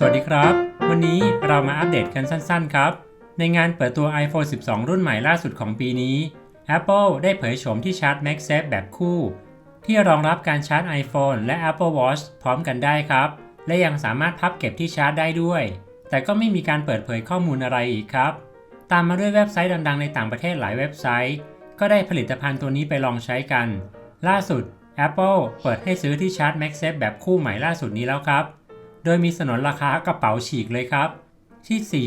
สวัสดีครับ วันนี้เรามาอัปเดตกันสั้นๆครับ ในงานเปิดตัว iPhone 12 รุ่นใหม่ล่าสุดของปีนี้ Apple ได้เผยโฉมที่ชาร์จ MagSafe แบบคู่ ที่รองรับการชาร์จ iPhone และ Apple Watch พร้อมกันได้ครับ และยังสามารถพับเก็บที่ชาร์จได้ด้วย แต่ก็ไม่มีการเปิดเผยข้อมูลอะไรอีกครับ ตามมาด้วยเว็บไซต์ดังๆในต่างประเทศหลายเว็บไซต์ ก็ได้ผลิตภัณฑ์ตัวนี้ไปลองใช้กัน ล่าสุด Apple เปิดให้ซื้อที่ชาร์จ MagSafe แบบคู่ใหม่ล่าสุดนี้แล้วครับ โดยมีสนนราคากระเป๋าฉีกเลยครับ ที่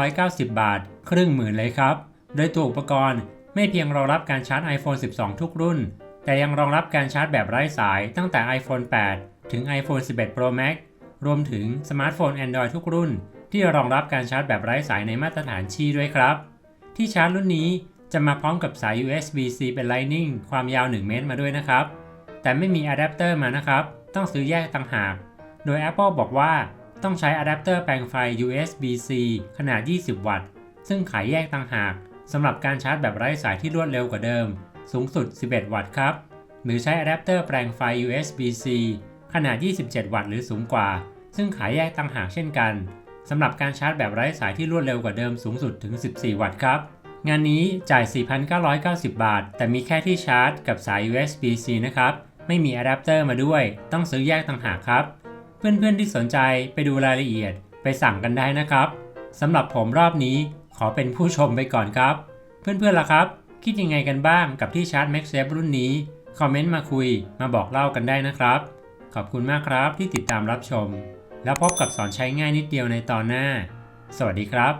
4,990 บาท ครึ่งหมื่นเลยครับ โดยตัวอุปกรณ์ไม่เพียงรองรับการชาร์จ iPhone 12 ทุกรุ่น แต่ยังรองรับการชาร์จแบบไร้สายตั้งแต่ iPhone 8 ถึง iPhone 11 Pro Max รวมถึงสมาร์ทโฟน Android ทุกรุ่น ที่รองรับการชาร์จแบบไร้สายในมาตรฐานชีด้วยครับ ที่ชาร์จรุ่นนี้จะมาพร้อมกับสาย USB-C เป็น Lightning ความยาว 1 เมตรมาด้วยนะครับ แต่ไม่มีอะแดปเตอร์มานะครับ ต้องซื้อแยกต่างหาก โดย Apple บอกว่าต้องใช้อะแดปเตอร์แปลงไฟ USB-C ขนาด 20 วัตต์ ซึ่งขายแยกต่างหากสำหรับการชาร์จแบบไร้สายที่รวดเร็วกว่าเดิม สูงสุด 11 วัตต์ครับ หรือใช้อะแดปเตอร์แปลงไฟ USB-C ขนาด 27 วัตต์หรือสูงกว่า ซึ่งขายแยกต่างหากเช่นกันสำหรับการชาร์จแบบไร้สายที่รวดเร็วกว่าเดิมสูงสุดถึง 14 วัตต์ครับ งานนี้จ่าย 4,990 บาท แต่มีแค่ที่ชาร์จกับสาย USB-C นะครับ ไม่มีอะแดปเตอร์มาด้วย ต้องซื้อแยกต่างหากครับ เพื่อนๆที่สนใจไปดูรายละเอียดไปสั่งกันได้นะครับสำหรับผมรอบนี้ขอเป็นผู้ชมไปก่อนครับ เพื่อนๆล่ะครับ คิดยังไงกันบ้างกับที่ชาร์จ MagSafe รุ่นนี้ คอมเมนต์มาคุยมาบอกเล่ากันได้นะครับ ขอบคุณมากครับที่ติดตามรับชม แล้วพบกับสอนใช้ง่ายนิดเดียวในตอนหน้า สวัสดีครับ